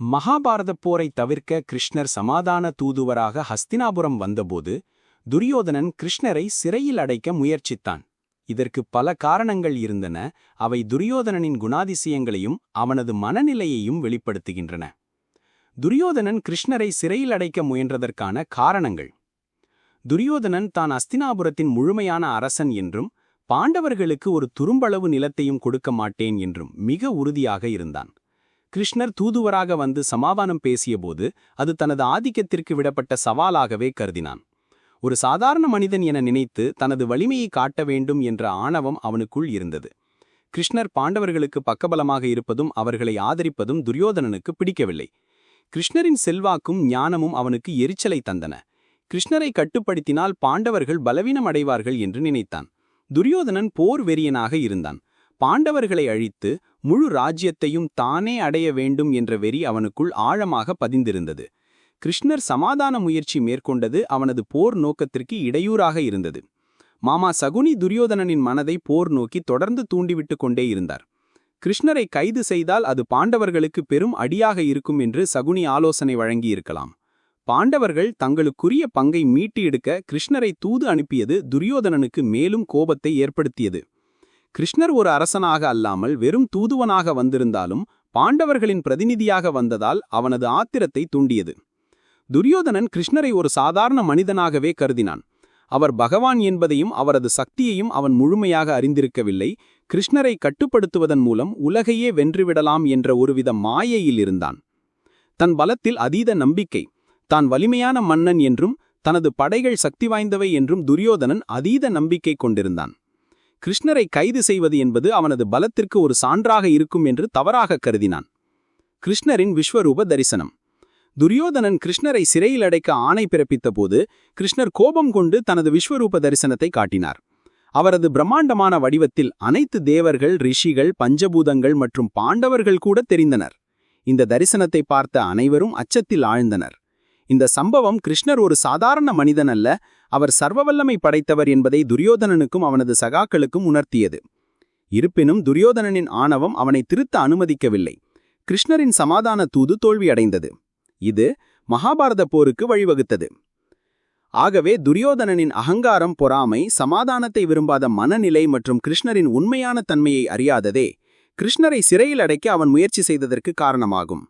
மகாபாரதப் போரை தவிர்க்க கிருஷ்ணர் சமாதான தூதுவராக ஹஸ்தினாபுரம் வந்தபோது துரியோதனன் கிருஷ்ணரை சிறையில் அடைக்க முயற்சித்தான். இதற்கு பல காரணங்கள் இருந்தன. அவை துரியோதனனின் குணாதிசயங்களையும் அவனது மனநிலையையும் வெளிப்படுத்துகின்றன. துரியோதனன் கிருஷ்ணரை சிறையில் அடைக்க முயன்றதற்கான காரணங்கள். துரியோதனன் தான் அஸ்தினாபுரத்தின் முழுமையான அரசன் என்றும் பாண்டவர்களுக்கு ஒரு துரும்பளவு நிலத்தையும் கொடுக்க மாட்டேன் என்றும் மிக உறுதியாக இருந்தான். கிருஷ்ணர் தூதுவராக வந்து சமாதானம் பேசியபோது அது தனது ஆதிக்கத்திற்கு விடப்பட்ட சவாலாகவே கருதினான். ஒரு சாதாரண மனிதன் என நினைத்து தனது வலிமையை காட்ட வேண்டும் என்ற ஆணவம் அவனுக்குள் இருந்தது. கிருஷ்ணர் பாண்டவர்களுக்கு பக்கபலமாக இருப்பதும் அவர்களை ஆதரிப்பதும் துரியோதனனுக்கு பிடிக்கவில்லை. கிருஷ்ணரின் செல்வாக்கும் ஞானமும் அவனுக்கு எரிச்சலை தந்தன. கிருஷ்ணரை கட்டுப்படுத்தினால் பாண்டவர்கள் பலவீனம் அடைவார்கள் என்று நினைத்தான். துரியோதனன் போர் வெறியனாக இருந்தான். பாண்டவர்களை அழித்து முழு ராஜ்யத்தையும் தானே அடைய வேண்டும் என்ற வெறி அவனுக்குள் ஆழமாக பதிந்திருந்தது. கிருஷ்ணர் சமாதான முயற்சி மேற்கொண்டது அவனது போர் நோக்கத்திற்கு இடையூறாக இருந்தது. மாமா சகுனி துரியோதனனின் மனதை போர் நோக்கி தொடர்ந்து தூண்டிவிட்டு கொண்டே இருந்தார். கிருஷ்ணரை கைது செய்தால் அது பாண்டவர்களுக்கு பெரும் அடியாக இருக்கும் என்று சகுனி ஆலோசனை வழங்கியிருக்கலாம். பாண்டவர்கள் தங்களுக்குரிய பங்கை மீட்டு எடுக்க கிருஷ்ணரை தூது அனுப்பியது துரியோதனனுக்கு மேலும் கோபத்தை ஏற்படுத்தியது. கிருஷ்ணர் ஒரு அரசனாக அல்லாமல் வெறும் தூதுவனாக வந்திருந்தாலும் பாண்டவர்களின் பிரதிநிதியாக வந்ததால் அவனது ஆத்திரத்தை தூண்டியது. துரியோதனன் கிருஷ்ணரை ஒரு சாதாரண மனிதனாகவே கருதினான். அவர் பகவான் என்பதையும் அவரது சக்தியையும் அவன் முழுமையாக அறிந்திருக்கவில்லை. கிருஷ்ணரை கட்டுப்படுத்துவதன் மூலம் உலகையே வென்றுவிடலாம் என்ற ஒருவித மாயையில் இருந்தான். தன் பலத்தில் அதீத நம்பிக்கை தான் வலிமையான மன்னன் என்றும் தனது படைகள் சக்தி வாய்ந்தவை என்றும் துரியோதனன் அதீத நம்பிக்கை கொண்டிருந்தான். கிருஷ்ணரை கைது செய்வது என்பது அவனது பலத்திற்கு ஒரு சான்றாக இருக்கும் என்று தவறாக கருதினான். கிருஷ்ணரின் விஸ்வரூப தரிசனம். துரியோதனன் கிருஷ்ணரை சிறையில் அடைக்க ஆணை பிறப்பித்த போது கிருஷ்ணர் கோபம் கொண்டு தனது விஸ்வரூப தரிசனத்தை காட்டினார். அவரது பிரம்மாண்டமான வடிவத்தில் அனைத்து தேவர்கள் ரிஷிகள் பஞ்சபூதங்கள் மற்றும் பாண்டவர்கள் கூட தெரிந்தனர். இந்த தரிசனத்தை பார்த்த அனைவரும் அச்சத்தில் ஆழ்ந்தனர். இந்த சம்பவம் கிருஷ்ணர் ஒரு சாதாரண மனிதன் அல்ல அவர் சர்வவல்லமை படைத்தவர் என்பதை துரியோதனனுக்கும் அவனது சகாக்களுக்கும் உணர்த்தியது. இருப்பினும் துரியோதனனின் ஆணவம் அவனை திருத்த அனுமதிக்கவில்லை. கிருஷ்ணரின் சமாதான தூது தோல்வியடைந்தது. இது மகாபாரத போருக்கு வழிவகுத்தது. ஆகவே துரியோதனனின் அகங்காரம் பொறாமை சமாதானத்தை விரும்பாத மனநிலை மற்றும் கிருஷ்ணரின் உண்மையான தன்மையை அறியாததே கிருஷ்ணரை சிறையில் அடைக்க அவன் முயற்சி செய்ததற்கு காரணமாகும்.